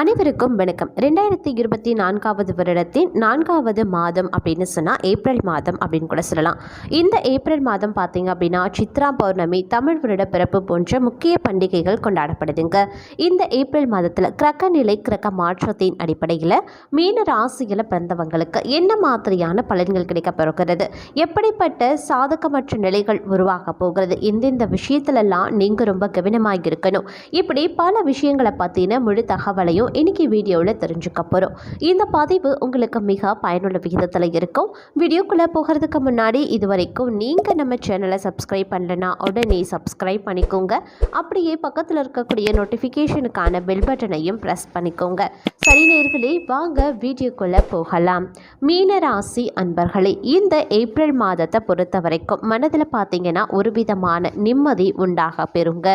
அனைவருக்கும் வணக்கம். ரெண்டாயிரத்தி இருபத்தி நான்காவது வருடத்தின் நான்காவது மாதம் அப்படின்னு சொன்னால் ஏப்ரல் மாதம் அப்படின்னு கூட சொல்லலாம். இந்த ஏப்ரல் மாதம் பார்த்தீங்க அப்படின்னா சித்ரா பௌர்ணமி தமிழ் வருட பிறப்பு போன்ற முக்கிய பண்டிகைகள் கொண்டாடப்படுதுங்க. இந்த ஏப்ரல் மாதத்தில் கிரக நிலை கிரக மாற்றத்தின் அடிப்படையில் மீன ராசியில் பிறந்தவங்களுக்கு என்ன மாதிரியான பலன்கள் கிடைக்க போகிறது? எப்படிப்பட்ட சாதகமற்ற நிலைகள் உருவாக போகிறது? எந்தெந்த விஷயத்துலலாம் நீங்கள் ரொம்ப கவனமாக இருக்கணும். இப்படி பல விஷயங்களை பற்றின முழு தகவலையும் இன்னைக்கு வீடியோவில் தெரிஞ்சுக்க போகிறோம் இந்த பதிவு உங்களுக்கு மிக பயனுள்ள விகிதத்தில் இருக்கும். வீடியோக்குள்ளே போகிறதுக்கு முன்னாடி இது வரைக்கும் நீங்கள் நம்ம சேனலை சப்ஸ்கிரைப் பண்ணலனா உடனே சப்ஸ்கிரைப் பண்ணிக்கோங்க. அப்படியே பக்கத்தில் இருக்கக்கூடிய நோட்டிஃபிகேஷனுக்கான பெல் பட்டனையும் ப்ரெஸ் பண்ணிக்கோங்க. சரி நேர்களே வாங்க வீடியோக்குள்ளே போகலாம். மீனராசி அன்பர்களே இந்த ஏப்ரல் மாதத்தை பொறுத்த வரைக்கும் மனதில் பார்த்தீங்கன்னா ஒரு விதமான நிம்மதி உண்டாக பெறுங்க.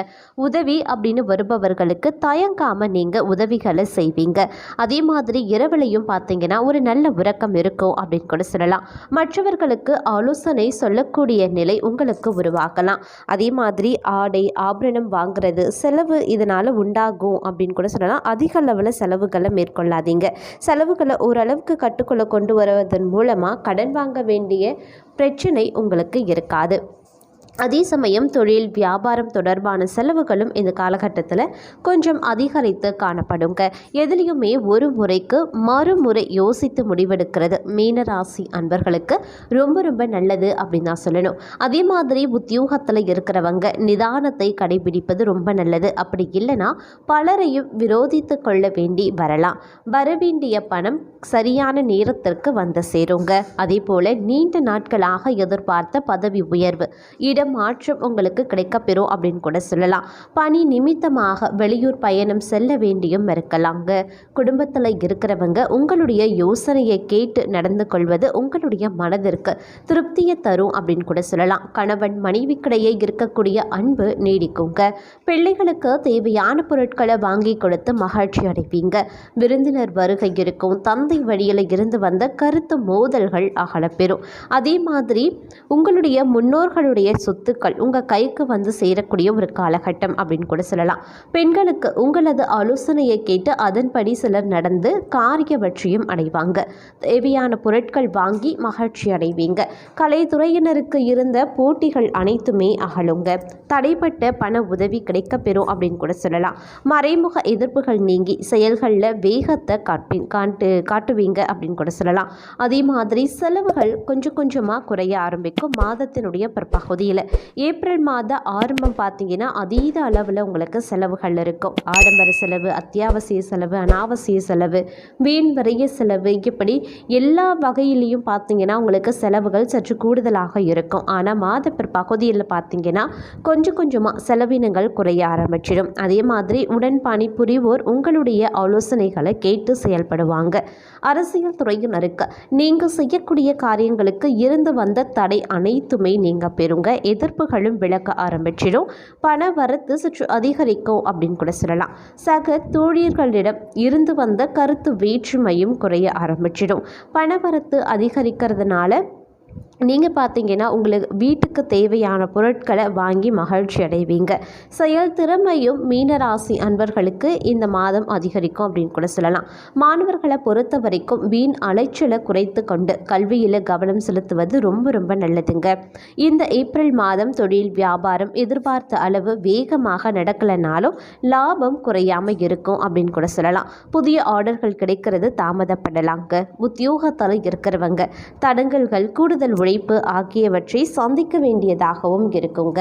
உதவி அப்படின்னு வருபவர்களுக்கு தயங்காமல் நீங்கள் உதவிகளை செய்வீங்க. அதே மாதிரி இரவுலையும் பார்த்தீங்கன்னா ஒரு நல்ல உறக்கம் இருக்கும் அப்படின்னு கூட சொல்லலாம். மற்றவர்களுக்கு ஆலோசனை சொல்லக்கூடிய நிலை உங்களுக்கு உருவாக்கலாம் அதே மாதிரி ஆடை ஆபரணம் வாங்குறது செலவு இதனால் உண்டாகும் அப்படின்னு கூட சொல்லலாம். அதிக அளவில் செலவுகளை மேற்கொள்ளாதீங்க. செலவுகளை ஓரளவுக்கு கட்டுக்குள்ளே கொண்டு வருவதன் மூலமாக கடன் வாங்க வேண்டிய பிரச்சனை உங்களுக்கு இருக்காது. அதே சமயம் தொழில் வியாபாரம் தொடர்பான செலவுகளும் இந்த காலகட்டத்தில் கொஞ்சம் அதிகரித்து காணப்படுங்க. எதுலேயுமே ஒரு முறைக்கு மறுமுறை யோசித்து முடிவெடுக்கிறது மீனராசி அன்பர்களுக்கு ரொம்ப ரொம்ப நல்லது அப்படின்னு தான் சொல்லணும். அதே மாதிரி உத்தியோகத்தில் இருக்கிறவங்க நிதானத்தை கடைபிடிப்பது ரொம்ப நல்லது. அப்படி இல்லைன்னா பலரையும் விரோதித்து கொள்ள வேண்டி வரலாம். வரவேண்டிய பணம் சரியான நேரத்திற்கு வந்து சேருங்க. அதே போல் நீண்ட நாட்களாக எதிர்பார்த்த பதவி உயர்வு இடம் மாற்றம் உங்களுக்கு கிடைக்கப்பெறும் அப்படின்னு கூட சொல்லலாம். பணி நிமித்தமாக வெளியூர் பயணம் செல்ல வேண்டியும் இருக்கலாங்க குடும்பத்தில் இருக்கிறவங்க உங்களுடைய யோசனையை கேட்டு நடந்து கொள்வது உங்களுடைய மனதிற்கு திருப்தியை தரும் அப்படின்னு கூட சொல்லலாம். கணவன் மனைவிக்கிடையே இருக்கக்கூடிய அன்பு நீடிக்குங்க. பிள்ளைகளுக்கு தேவையான பொருட்களை வாங்கி கொடுத்து மகிழ்ச்சி அடைவீங்க. விருந்தினர் வருகை இருக்கும். தந்தை வழியில் இருந்து வந்த கருத்து மோதல்கள் அகலப்பெறும். அதே மாதிரி உங்களுடைய முன்னோர்களுடைய சொத்துக்கள் உங்கள் கைக்கு வந்து சேரக்கூடிய ஒரு காலகட்டம் அப்படின்னு கூட சொல்லலாம். பெண்களுக்கு உங்களது ஆலோசனையை கேட்டு அதன்படி சிலர் நடந்து காரிய வெற்றியும் அடைவாங்க. தேவையான பொருட்கள் வாங்கி மகிழ்ச்சி அடைவீங்க. கலைத்துறையினருக்கு இருந்த போட்டிகள் அனைத்துமே அகலுங்க. தடைப்பட்ட பண உதவி கிடைக்கப்பெறும் அப்படின்னு கூட சொல்லலாம். மறைமுக எதிர்ப்புகள் நீங்கி செயல்களில் வேகத்தை காட்பி காட்டு காட்டுவீங்க அப்படின்னு கூட சொல்லலாம். அதே மாதிரி செலவுகள் கொஞ்சம் கொஞ்சமாக குறைய ஆரம்பிக்கும் மாதத்தினுடைய பிற்பகுதியில். ஏப்ரல் மாத ஆரம்பம் பார்த்தீங்கன்னா அதீத அளவில் உங்களுக்கு செலவுகள் இருக்கும். ஆடம்பர செலவு அத்தியாவசிய செலவு அனாவசிய செலவு வீண் வரைய செலவு இப்படி எல்லா வகையிலையும் பார்த்தீங்கன்னா உங்களுக்கு செலவுகள் சற்று கூடுதலாக இருக்கும். ஆனால் மாத பிற்பகுதியில் பார்த்தீங்கன்னா கொஞ்சம் கொஞ்சமாக செலவினங்கள் குறைய ஆரம்பிச்சிடும். அதே மாதிரி உடன் பணிபுரிவோர் உங்களுடைய ஆலோசனைகளை கேட்டு செயல்படுவாங்க. அரசியல் துறையினருக்கு நீங்கள் செய்யக்கூடிய காரியங்களுக்கு இருந்து வந்த தடை அனைத்துமே நீங்கள் பெறுங்க. எதிர்ப்புகளும் விளக்க ஆரம்பிச்சிடும். பண வரத்து சற்று அதிகரிக்கும் அப்படின்னு கூட சொல்லலாம். சக தோழியர்களிடம் இருந்து வந்த கருத்து வேற்றுமையும் குறைய ஆரம்பிச்சிடும். பணவரத்து அதிகரிக்கிறதுனால நீங்கள் பார்த்தீங்கன்னா உங்களுக்கு வீட்டுக்கு தேவையான பொருட்களை வாங்கி மகிழ்ச்சி அடைவீங்க. செயல் திறமையும் மீனராசி அன்பர்களுக்கு இந்த மாதம் அதிகரிக்கும் அப்படின்னு கூட சொல்லலாம். மாணவர்களை பொறுத்த வரைக்கும் வீண் அலைச்சலை குறைத்து கொண்டு கல்வியில் கவனம் செலுத்துவது ரொம்ப ரொம்ப நல்லதுங்க. இந்த ஏப்ரல் மாதம் தொழில் வியாபாரம் எதிர்பார்த்த அளவு வேகமாக நடக்கலைனாலும் லாபம் குறையாமல் இருக்கும் அப்படின்னு கூட சொல்லலாம். புதிய ஆர்டர்கள் கிடைக்கிறது தாமதப்படலாங்க. உத்தியோகத்தில் இருக்கிறவங்க தடங்கல்கள் கூடுதல் உழைப்பு ஆகியவற்றை சந்திக்க வேண்டியதாகவும் இருக்குங்க.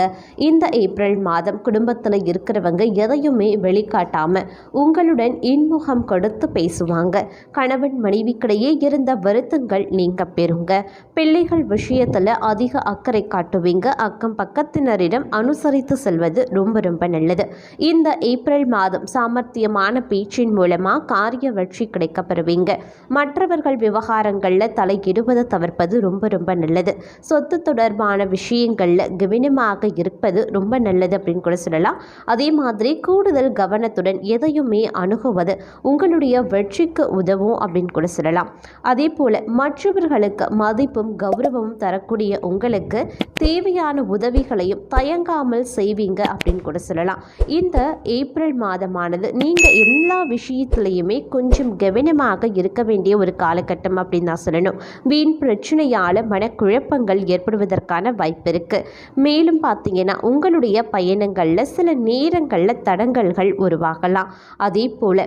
இந்த ஏப்ரல் மாதம் குடும்பத்தில் இருக்கிறவங்க எதையுமே வெளிக்காட்டாம உங்களுடன் இன்முகம் கொடுத்து பேசுவாங்க. கணவன் மனைவிக்கிடையே இருந்த வருத்தங்கள் நீங்க பெறுங்க. பிள்ளைகள் விஷயத்தில் அதிக அக்கறை காட்டுவீங்க. அக்கம் பக்கத்தினரிடம் அனுசரித்து செல்வது ரொம்ப ரொம்ப நல்லது. இந்த ஏப்ரல் மாதம் சாமர்த்தியமான பேச்சின் மூலமாக காரிய வெற்றி கிடைக்கப்பெறுவீங்க மற்றவர்கள் விவகாரங்களில் தலையிடுவதை தவிர்ப்பது ரொம்ப ரொம்ப நல்லது. நல்லது சொத்து தொடர்பான விஷயங்களில் கவனமாக இருப்பது ரொம்ப நல்லது அப்படின்னு கூட சொல்லலாம். அதே மாதிரி கூடுதல் கவனத்துடன் எதையுமே அணுகுவது உங்களுடைய வெற்றிக்கு உதவும் அப்படின்னு கூட சொல்லலாம். அதே போல் மற்றவர்களுக்கு மதிப்பும் கௌரவமும் தரக்கூடிய உங்களுக்கு தேவையான உதவிகளையும் தயங்காமல் செய்வீங்க அப்படின்னு கூட சொல்லலாம். இந்த ஏப்ரல் மாதமானது நீங்கள் எல்லா விஷயத்துலையுமே கொஞ்சம் கவனமாக இருக்க வேண்டிய ஒரு காலகட்டம் அப்படின்னு நான் சொல்லணும். வீண் பிரச்சனையால் குழப்பங்கள் ஏற்படுவதற்கான வாய்ப்பு இருக்குது மேலும் பார்த்தீங்கன்னா உங்களுடைய பயணங்களில் சில நேரங்களில் தடங்கல்கள் உருவாகலாம். அதே போல்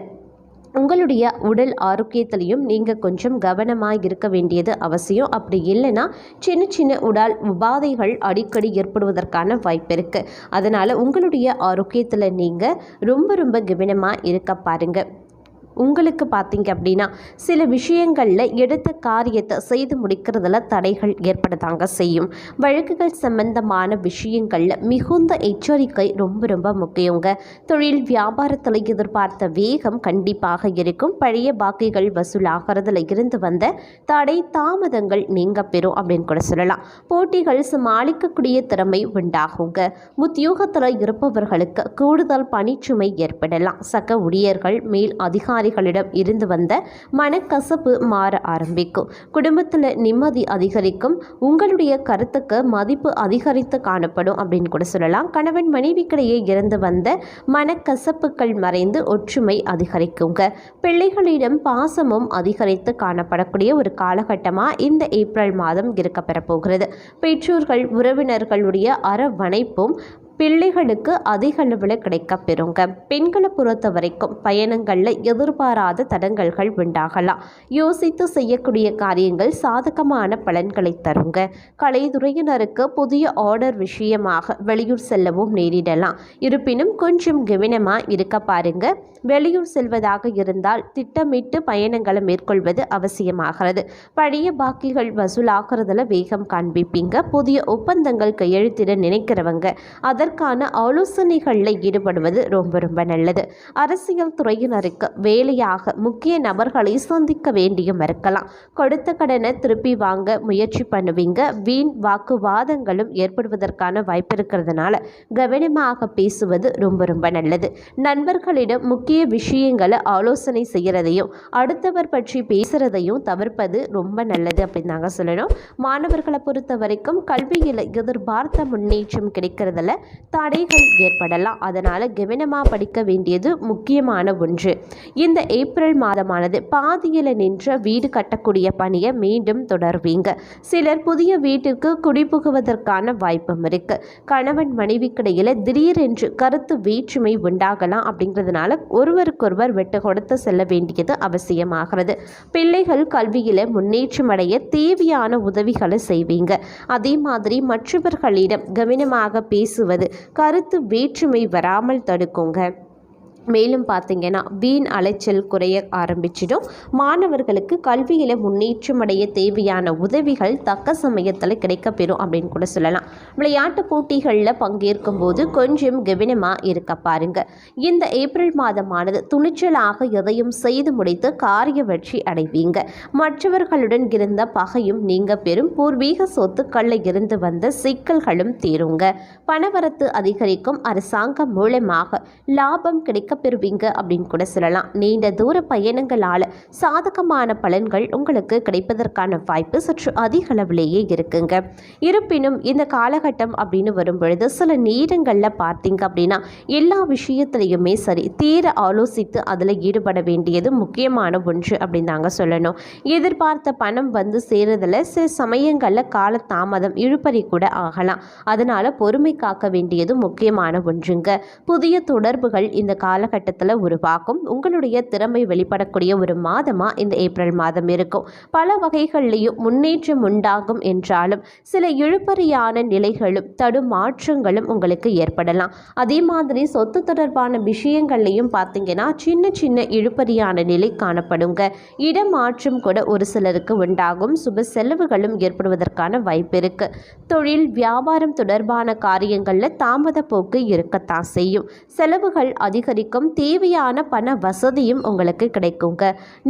உங்களுடைய உடல் ஆரோக்கியத்திலையும் நீங்கள் கொஞ்சம் கவனமாக இருக்க வேண்டியது அவசியம். அப்படி இல்லைன்னா சின்ன சின்ன உடல் உபாதைகள் அடிக்கடி ஏற்படுவதற்கான வாய்ப்பு இருக்குது அதனால் உங்களுடைய ஆரோக்கியத்தில் நீங்கள் ரொம்ப ரொம்ப கவனமாக இருக்க பாருங்கள் உங்களுக்கு பார்த்தீங்க அப்படின்னா சில விஷயங்களில் எடுத்த காரியத்தை செய்து முடிக்கிறதுல தடைகள் ஏற்படதாங்க செய்யும். வழக்குகள் சம்பந்தமான விஷயங்களில் மிகுந்த எச்சரிக்கை ரொம்ப ரொம்ப முக்கியங்க. தொழில் வியாபாரத்தில் எதிர்பார்த்த வேகம் கண்டிப்பாக இருக்கும். பழைய பாக்கிகள் வசூலாகிறதுல இருந்து வந்த தடை தாமதங்கள் நீங்க பெறும் அப்படின்னு கூட சொல்லலாம். போட்டிகள் சமாளிக்கக்கூடிய திறமை உண்டாகுங்க. உத்தியோகத்தில் இருப்பவர்களுக்கு கூடுதல் பணிச்சுமை ஏற்படலாம். சக ஊழியர்கள் மேல் அதிகாரி அதிகாரிகளிடம் இருந்து வந்த மனக்கசப்பு மாற ஆரம்பிக்கும். குடும்பத்தில் நிம்மதி அதிகரிக்கும். உங்களுடைய கருத்துக்கு மதிப்பு அதிகரித்து காணப்படும் அப்படின்னு கூட சொல்லலாம். கணவன் மனைவிக்கிடையே இருந்து வந்த மனக்கசப்புகள் மறைந்து ஒற்றுமை அதிகரிக்குங்க. பிள்ளைகளிடம் பாசமும் அதிகரித்து காணப்படக்கூடிய ஒரு காலகட்டமாக இந்த ஏப்ரல் மாதம் இருக்க போகிறது பெற்றோர்கள் உறவினர்களுடைய அரவணைப்பும் பிள்ளைகளுக்கு அதிக அளவில் கிடைக்கப்பெறுங்க பெண்களை பொறுத்த வரைக்கும் பயணங்களில் எதிர்பாராத தடங்கல்கள் உண்டாகலாம். யோசித்து செய்யக்கூடிய காரியங்கள் சாதகமான பலன்களை தருங்க. கலைத்துறையினருக்கு புதிய ஆர்டர் விஷயமாக வெளியூர் செல்லவும் நேரிடலாம். இருப்பினும் கொஞ்சம் கவனமாக இருக்க பாருங்க. வெளியூர் செல்வதாக இருந்தால் திட்டமிட்டு பயணங்களை மேற்கொள்வது அவசியமாகிறது. பழைய பாக்கிகள் வசூலாகிறதுல வேகம் காண்பிப்பீங்க. புதிய ஒப்பந்தங்கள் கையெழுத்திட நினைக்கிறவங்க. அதற்கு அதற்கான ஆலோசனைகளில் ஈடுபடுவது ரொம்ப ரொம்ப நல்லது. அரசியல் துறையினருக்கு வேலையாக முக்கிய நபர்களை சந்திக்க வேண்டியும் இருக்கலாம். கொடுத்த கடனை திருப்பி வாங்க முயற்சி பண்ணுவீங்க. வீண் வாக்குவாதங்களும் ஏற்படுவதற்கான வாய்ப்பு இருக்கிறதுனால கவனமாக பேசுவது ரொம்ப ரொம்ப நல்லது. நண்பர்களிடம் முக்கிய விஷயங்களை ஆலோசனை செய்கிறதையும் அடுத்தவர் பற்றி பேசுகிறதையும் தவிர்ப்பது ரொம்ப நல்லது அப்படின்னு நாங்கள் சொல்லணும். மாணவர்களை பொறுத்த வரைக்கும் கல்வியில் எதிர்பார்த்த முன்னேற்றம் கிடைக்கிறதுல தடைகள் ஏற்படலாம். அதனால் கவனமாக படிக்க வேண்டியது முக்கியமான ஒன்று. இந்த ஏப்ரல் மாதமானது பாதியில் நின்ற வீடு கட்டக்கூடிய பணியை மீண்டும் தொடர்வீங்க. சிலர் புதிய வீட்டிற்கு குடிபுகுவதற்கான வாய்ப்பும் இருக்கு. கணவன் மனைவிக்கிடையில் திடீரென்று கருத்து வேற்றுமை உண்டாகலாம் அப்படிங்கிறதுனால ஒருவருக்கொருவர் வெட்டு கொடுத்து செல்ல வேண்டியது அவசியமாகிறது. பிள்ளைகள் கல்வியில் முன்னேற்றம் அடைய தேவையான உதவிகளை செய்வீங்க. அதே மாதிரி மற்றவர்களிடம் கவனமாக பேசுவது கருத்து வேற்றுமை வராமல் தடுக்குங்க. மேலும் பார்த்தீங்கன்னா வீண் அலைச்சல் குறைய ஆரம்பிச்சிடும். மாணவர்களுக்கு கல்வியில் முன்னேற்றம் அடைய தேவையான உதவிகள் தக்க சமயத்தில் கிடைக்கப்பெறும் அப்படின்னு கூட சொல்லலாம். விளையாட்டு போட்டிகளில் பங்கேற்கும் போது கொஞ்சம் கவனமாக இருக்க பாருங்க. இந்த ஏப்ரல் மாதமானது துணிச்சலாக எதையும் செய்து முடித்து காரிய வெற்றி அடைவீங்க. மற்றவர்களுடன் இருந்த பகையும் நீங்க பெறும். பூர்வீக சொத்துக்களில் இருந்து வந்த சிக்கல்களும் தீருங்க. பணவரத்து அதிகரிக்கும். அரசாங்கம் மூலமாக லாபம் கிடைக்க பெறுவீங்க அப்படின்னு கூட சொல்லலாம். நீண்ட தூர பயணங்களால் சாதகமான பலன்கள் உங்களுக்கு கிடைப்பதற்கான வாய்ப்பு சற்று அதிக அளவிலேயே இருக்குங்க. இருப்பினும் இந்த காலகட்டம் அப்படின்னு வரும் பொழுது சில நேரங்களில் பார்த்தீங்க அப்படின்னா எல்லா விஷயத்துலையுமே சரி தீர ஆலோசித்து அதில் ஈடுபட வேண்டியது முக்கியமான ஒன்று அப்படின்னு தாங்க சொல்லணும். எதிர்பார்த்த பணம் வந்து சேருதில் சில சமயங்களில் கால தாமதம் இழுப்பறி கூட ஆகலாம். அதனால் பொறுமை காக்க வேண்டியது முக்கியமான ஒன்றுங்க. புதிய தொடர்புகள் இந்த கால காலகட்டத்தில் உருவாக்கும். உங்களுடைய திறமை வெளிப்படக்கூடிய ஒரு மாதமாக இந்த ஏப்ரல் மாதம் இருக்கும். பல வகைகள்லேயும் முன்னேற்றம் உண்டாகும் என்றாலும் சில இழுபறியான நிலைகளும் தடுமாற்றங்களும் உங்களுக்கு ஏற்படலாம். அதே மாதிரி சொத்து தொடர்பான விஷயங்கள்லையும் பார்த்தீங்கன்னா சின்ன சின்ன இழுபறியான நிலை காணப்படுங்க. இடமாற்றம் கூட ஒரு சிலருக்கு உண்டாகும். சுப செலவுகளும் ஏற்படுவதற்கான வாய்ப்பு இருக்கு. தொழில் வியாபாரம் தொடர்பான காரியங்களில் தாமத போக்கு இருக்கத்தான் செய்யும். செலவுகள் அதிகரிக்கும் அதிகரிக்கும் தேவையான பண வசதியும் உங்களுக்கு கிடைக்குங்க.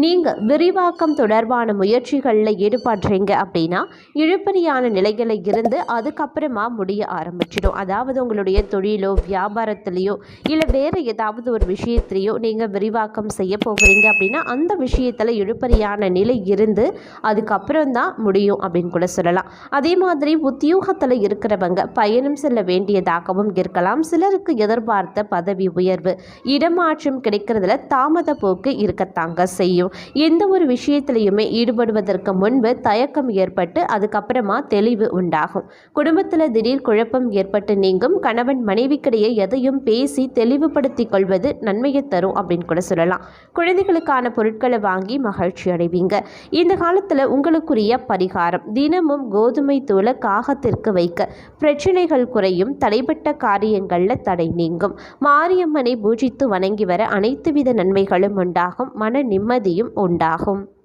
நீங்கள் விரிவாக்கம் தொடர்பான முயற்சிகளில் ஈடுபடுறீங்க அப்படின்னா இழுபறியான நிலைகளில் இருந்து அதுக்கப்புறமா முடிய ஆரம்பிச்சிடும். அதாவது உங்களுடைய தொழிலோ வியாபாரத்துலேயோ இல்லை வேறு ஏதாவது ஒரு விஷயத்துலையோ நீங்கள் விரிவாக்கம் செய்ய போகிறீங்க அப்படின்னா அந்த விஷயத்தில் இழுபறியான நிலை இருந்து அதுக்கப்புறம் தான் முடியும் அப்படின்னு கூட சொல்லலாம். அதே மாதிரி உத்தியோகத்தில் இருக்கிறவங்க பயணம் செல்ல வேண்டியதாகவும் இருக்கலாம். சிலருக்கு எதிர்பார்த்த பதவி உயர்வு இடமாற்றம் கிடைக்கிறதுல தாமத போக்கு இருக்கத்தாங்க செய்யும். எந்த ஒரு விஷயத்திலையுமே ஈடுபடுவதற்கு முன்பு தயக்கம் ஏற்பட்டு அதுக்கப்புறமா தெளிவு உண்டாகும். குடும்பத்தில் திடீர் குழப்பம் ஏற்பட்டு நீங்கும் கணவன் மனைவிக்கிடையே எதையும் பேசி தெளிவுபடுத்திக் கொள்வது நன்மையை தரும் அப்படின்னு கூட சொல்லலாம். குழந்தைகளுக்கான பொருட்களை வாங்கி மகிழ்ச்சி அடைவீங்க. இந்த காலத்தில் உங்களுக்குரிய பரிகாரம் தினமும் கோதுமை தூளை காகத்திற்கு வைக்க பிரச்சனைகள் குறையும் தடைப்பட்ட காரியங்களில் தடை நீங்கும். மாரியம்மனை பூஜித்து வணங்கி வர அனைத்து வித நன்மைகளும் உண்டாகும். மன நிம்மதியும் உண்டாகும்.